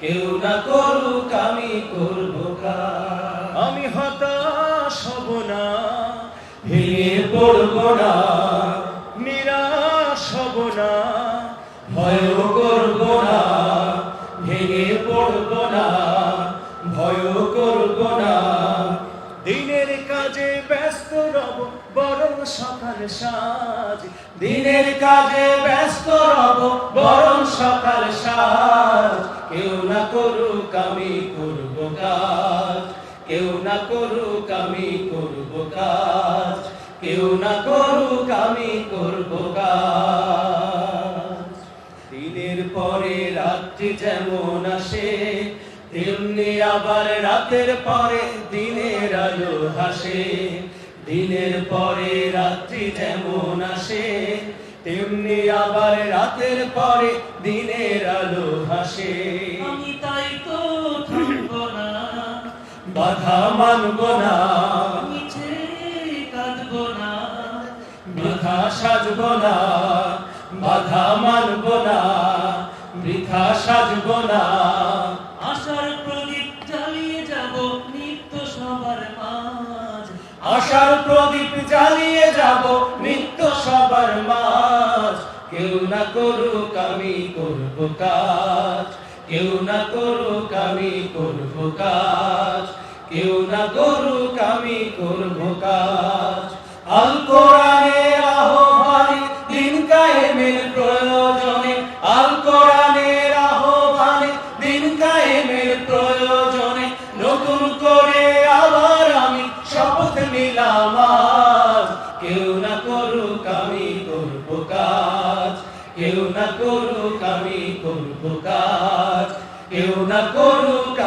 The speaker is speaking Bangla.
কেউ না করুক আমি করব আমি হতাশ হব না ভেঙে পড়ব না নিরাশ হব না ভয় করব না ভেঙে পড়ব না ভয় করব না। দিনের কাজে ব্যস্ত রব বরং সকাল সাজ। দিনের কাজে ব্যস্ত রব বরং সকাল সাজ। আমি করব কাজ। কেউ না করুক আমি করব কাজ। কেউ না করুক আমি করব কাজ। দিনের পরে রাত্রি যেমন আসে, তেমনি আবার রাতের পরে দিনের আলো হাসে দিনের পরে রাত্রি যেমন আসে, তেমনি আবার রাতের পরে দিনের আলো হাসে বাধা মানব না। মিছে কাঁদব না। বৃথা সাজব না। বাধা মানব না। বৃথা সাজব না। আশার প্রদীপ জ্বালিয়ে যাব নিত্য সবার মাঝ। আশার প্রদীপ জ্বালিয়ে যাব নিত্য সবার মাঝ। কেউ না করুক আমি করব কাজ। কেউ না করুক আমি করব কাজ কেউ না করুক আমি করব কাজ। আল না করুক আমি করব কাজ। কেউ না করুক